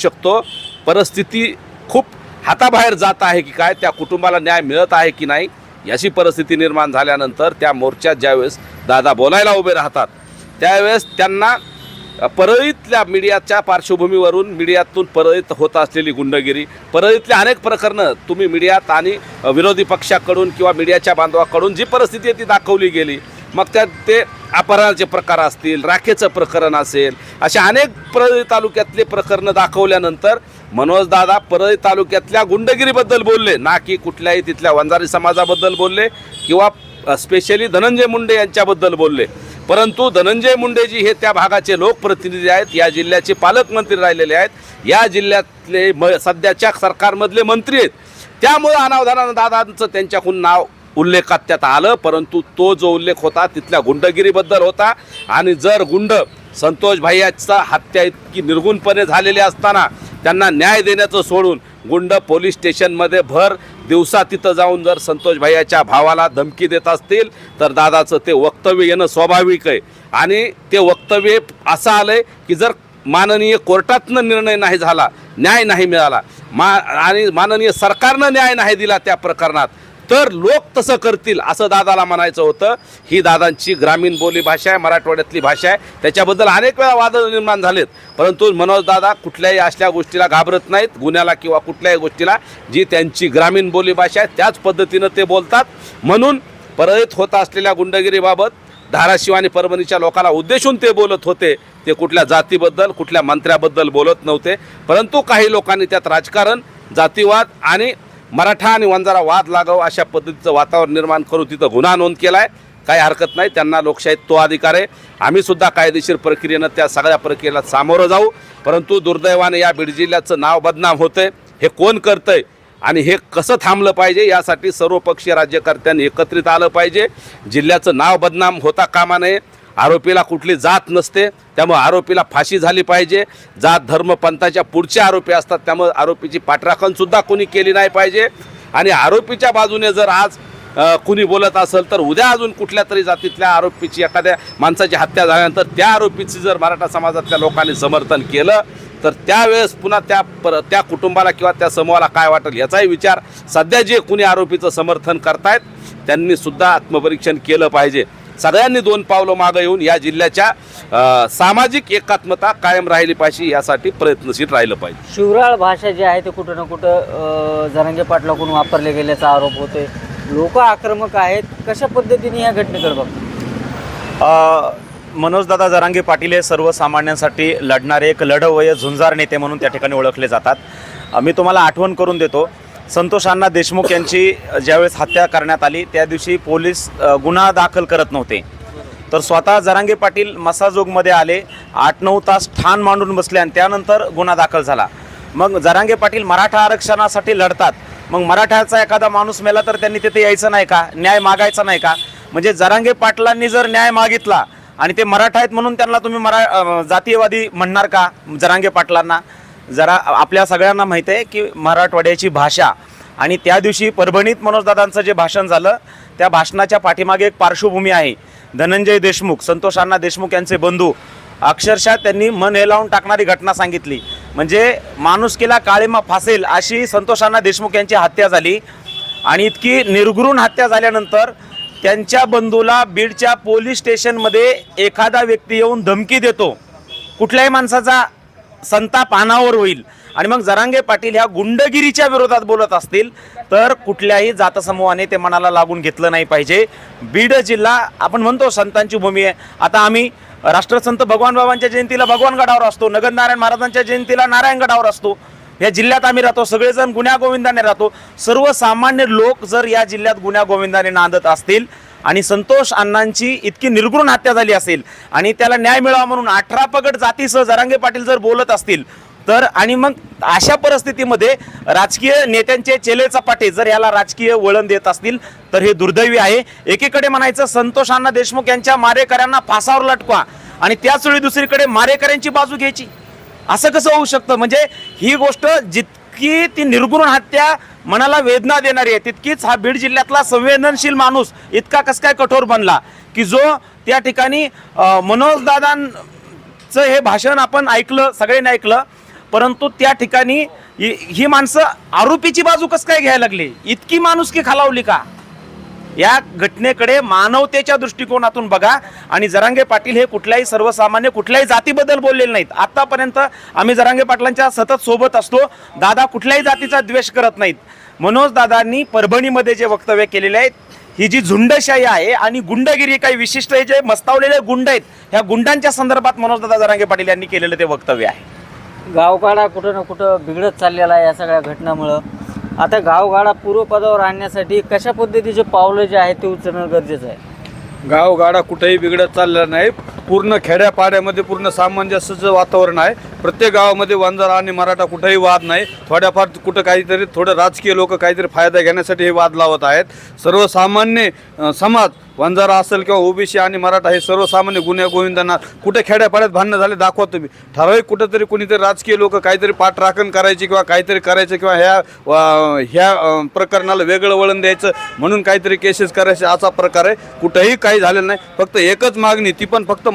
शकतो. परिस्थिती खूप हाताबाहेर जात आहे की काय त्या कुटुंबाला न्याय मिळत आहे की नाही याची परिस्थिती निर्माण झाल्यानंतर त्या मोर्चात ज्यावेळेस दादा बोलायला उभे राहतात त्यावेळेस त्यांना परळीतल्या मीडियाच्या पार्श्वभूमीवरून मीडियातून परळीत होत असलेली गुंडगिरी परळीतल्या अनेक प्रकरणं तुम्ही मीडियात आणि विरोधी पक्षाकडून किंवा मीडियाच्या बांधवाकडून जी परिस्थिती आहे ती दाखवली गेली मग त्यात ते अपहरणाचे प्रकार असतील राखेचं प्रकरण असेल अशा अनेक परळी तालुक्यातले प्रकरणं दाखवल्यानंतर मनोजदादा परळी तालुक्यातल्या गुंडगिरीबद्दल बोलले. ना की कुठल्याही तिथल्या वंजारी समाजाबद्दल बोलले किंवा स्पेशली धनंजय मुंडे यांच्याबद्दल बोलले. परंतु धनंजय मुंडेजी हे त्या भागाचे लोकप्रतिनिधी आहेत या जिल्ह्याचे पालकमंत्री राहिलेले आहेत या जिल्ह्यातले म सध्याच्या सरकारमधले मंत्री आहेत. त्यामुळं अनावधानानं दादांचं त्यांच्याकडून नाव उल्लेखात त्यात आलं परंतु तो जो उल्लेख होता तिथल्या गुंडगिरीबद्दल होता. आणि जर गुंड संतोष भाईयाचा हत्या इतकी निर्गुणपणे झालेली असताना त्यांना न्याय देण्याचं सोडून गुंड पोलीस स्टेशनमध्ये भर दिवसा तिथं जाऊन जर संतोष भाईयाच्या भावाला धमकी देत असतील तर दादाचं ते वक्तव्य येणं स्वाभाविक आहे. आणि ते वक्तव्य असं आलंय की जर माननीय कोर्टातनं निर्णय नाही झाला न्याय नाही मिळाला मा आणि माननीय सरकारनं न्याय नाही दिला त्या प्रकरणात तर लोक तसं करतील असं दादाला म्हणायचं होतं. ही दादांची ग्रामीण बोली भाषा आहे मराठवाड्यातली भाषा आहे. त्याच्याबद्दल अनेक वेळा वाद निर्माण झालेत. परंतु मनोज दादा कुठल्याही असल्या गोष्टीला घाबरत नाहीत गुन्ह्याला किंवा कुठल्याही गोष्टीला. जी त्यांची ग्रामीण बोली भाषा आहे त्याच पद्धतीनं ते बोलतात. म्हणून परळीत होत असलेल्या गुंडगिरीबाबत धाराशिव आणि परभणीच्या लोकांना उद्देशून ते बोलत होते. ते कुठल्या जातीबद्दल कुठल्या मंत्र्याबद्दल बोलत नव्हते. परंतु काही लोकांनी त्यात राजकारण जातीवाद आणि मराठा आणि वंजारा वाद लागावं अशा पद्धतीचं वातावरण निर्माण करून तिथं गुन्हा नोंद केला आहे काही हरकत नाही त्यांना लोकशाहीत तो अधिकार आहे. आम्ही सुद्धा कायदेशीर प्रक्रियेनं त्या सगळ्या प्रक्रियेला सामोरं जाऊ. परंतु दुर्दैवाने या बीड जिल्ह्याचं नाव बदनाम होतंय. हे कोण करतंय आणि हे कसं थांबलं पाहिजे यासाठी सर्वपक्षीय राज्यकर्त्यांनी एकत्रित आलं पाहिजे. जिल्ह्याचं नाव बदनाम होता कामा नये. आरोपीला कुठली जात नसते त्यामुळे आरोपीला फाशी झाली पाहिजे. जात धर्म पंथाच्या पुढचे आरोपी असतात त्यामुळे आरोपीची पाठराखणसुद्धा कोणी केली नाही पाहिजे. आणि आरोपीच्या बाजूने जर आज कुणी बोलत असेल तर उद्या अजून कुठल्या तरी जातीतल्या आरोपीची एखाद्या माणसाची हत्या झाल्यानंतर त्या आरोपीची जर मराठा समाजातल्या लोकांनी समर्थन केलं तर त्यावेळेस पुन्हा त्या पर त्या कुटुंबाला किंवा त्या समूहाला काय वाटेल याचाही विचार सध्या जे कुणी आरोपीचं समर्थन करतायत त्यांनीसुद्धा आत्मपरीक्षण केलं पाहिजे. सगळ्यांनी दोन पावलं मागं येऊन या जिल्ह्याच्या सामाजिक एकात्मता कायम राहिली पाहिजे यासाठी प्रयत्नशील राहिलं पाहिजे. शिवराळ भाषा जी आहे ते कुठं ना कुठं जरांगे पाटलाकडून वापरले गेल्याचा आरोप होतोय. लोक आक्रमक आहेत. कशा पद्धतीने या घटनेकडे बघतात? मनोजदादा जरांगे पाटील हे सर्वसामान्यांसाठी लढणारे एक लढवय झुंजार नेते म्हणून त्या ठिकाणी ओळखले जातात. मी तुम्हाला आठवण करून देतो संतोष अण्णा देशमुख यांची ज्यावेळेस हत्या करण्यात आली त्या दिवशी पोलीस गुन्हा दाखल करत नव्हते. तर स्वतः जरांगे पाटील मसाजोगमध्ये आले आठ नऊ तास ठाण मांडून बसले आणि त्यानंतर गुन्हा दाखल झाला. मग जरांगे पाटील मराठा आरक्षणासाठी लढतात. मग मराठ्याचा एखादा माणूस मेला तर त्यांनी तिथे यायचं नाही का? न्याय मागायचा नाही का? म्हणजे जरांगे पाटलांनी जर न्याय मागितला आणि ते मराठा आहेत म्हणून त्यांना तुम्ही मरा जातीयवादी म्हणणार का जरांगे पाटलांना? जरा आपल्या सगळ्यांना माहीत आहे की मराठवाड्याची भाषा आणि त्या दिवशी परभणीत मनोजदादांचं जे भाषण झालं त्या भाषणाच्या पाठीमागे एक पार्श्वभूमी आहे. धनंजय देशमुख संतोष अण्णा देशमुख यांचे बंधू अक्षरशः त्यांनी मन हेलावून टाकणारी घटना सांगितली. म्हणजे माणुसकीला काळीमा फासेल अशी संतोष अण्णा देशमुख यांची हत्या झाली आणि इतकी निर्घृण हत्या झाल्यानंतर त्यांच्या बंधूला बीडच्या पोलीस स्टेशनमध्ये एखादा व्यक्ती येऊन धमकी देतो. कुठल्याही माणसाचा संताप अनावर होईल. आणि मग जरांगे पाटील ह्या गुंडगिरीच्या विरोधात बोलत असतील तर कुठल्याही जातसमूहाने ते मनाला लागून घेतलं नाही पाहिजे. बीड जिल्हा आपण म्हणतो संतांची भूमी आहे. आता आम्ही राष्ट्रसंत भगवान बाबांच्या जयंतीला भगवान गडावर असतो नगरनारायण महाराजांच्या जयंतीला नारायण गडावर असतो. या जिल्ह्यात आम्ही राहतो सगळेजण गुन्ह्या गोविंदाने राहतो. सर्वसामान्य लोक जर या जिल्ह्यात गुन्ह्या गोविंदाने नांदत असतील आणि संतोष अण्णांची इतकी निर्घृण हत्या झाली असेल आणि त्याला न्याय मिळावा म्हणून अठरा पगड जातीसह जरांगे पाटील जर बोलत असतील तर आणि मग अशा परिस्थितीमध्ये राजकीय नेत्यांचे चेले चपाटे जर याला राजकीय वळण देत असतील तर हे दुर्दैवी आहे. एकीकडे म्हणायचं संतोष अण्णा देशमुख यांच्या मारेकऱ्यांना फासावर लटकवा आणि त्याच वेळी दुसरीकडे मारेकऱ्यांची बाजू घ्यायची. असं कसं होऊ शकतं? म्हणजे ही गोष्ट जितकी ती निर्गुण हत्या मनाला वेदना देणारी आहे. तितकीच हा बीड जिल्ह्यातला संवेदनशील माणूस इतका कस काय कठोर बनला की जो त्या ठिकाणी मनोजदादांचं हे भाषण आपण ऐकलं सगळ्यांनी ऐकलं परंतु त्या ठिकाणी ही ही माणसं आरोपीची बाजू कसं काय घ्यायला लागली? इतकी माणुसकी खालावली का? या घटनेकडे मानवतेच्या दृष्टिकोनातून बघा. आणि जरांगे पाटील हे कुठल्याही सर्वसामान्य कुठल्याही जातीबद्दल बोललेले नाहीत. आतापर्यंत आम्ही जरांगे पाटलांच्या सतत सोबत असतो. दादा कुठल्याही जातीचा द्वेष करत नाहीत. मनोज दादांनी परभणीमध्ये जे वक्तव्य केलेले आहेत ही जी झुंडशाही आहे आणि गुंडगिरी काही विशिष्ट हे जे मस्तावलेले गुंड आहेत ह्या गुंडांच्या संदर्भात मनोज दादा जरांगे पाटील यांनी केलेलं ते वक्तव्य आहे. गावकाडा कुठं ना कुठं बिघडत चाललेला आहे या सगळ्या घटनामुळं. आता गावगाडा पूर्वपदावर आणण्यासाठी कशा पद्धतीचे पावलं जे आहे ते उचलणं गरजेचं आहे? गावगाडा कुठेही बिघडत चालला नाही. पूर्ण खेड्यापाड्यामध्ये पूर्ण सामंजस्याचं वातावरण आहे. प्रत्येक गावामध्ये वंजारा आणि मराठा कुठेही वाद नाही. थोड्याफार कुठं काहीतरी थोडं राजकीय लोक काहीतरी फायदा घेण्यासाठी हे वाद लावत आहेत. सर्वसामान्य समाज वंजारा असेल किंवा ओबीसी आणि मराठा हे सर्वसामान्य गुन्हे गोविंदांना कुठे खेड्यापाड्यात भांडणं झाले दाखवा तुम्ही. ठराविक कुठेतरी कुणीतरी राजकीय लोक काहीतरी पाठराखण करायची किंवा काहीतरी करायचं किंवा ह्या ह्या प्रकरणाला वेगळं वळण द्यायचं म्हणून काहीतरी केसेस करायचे असा प्रकार आहे. कुठंही काही झालेलं नाही. फक्त एकच मागणी ती पण फक्त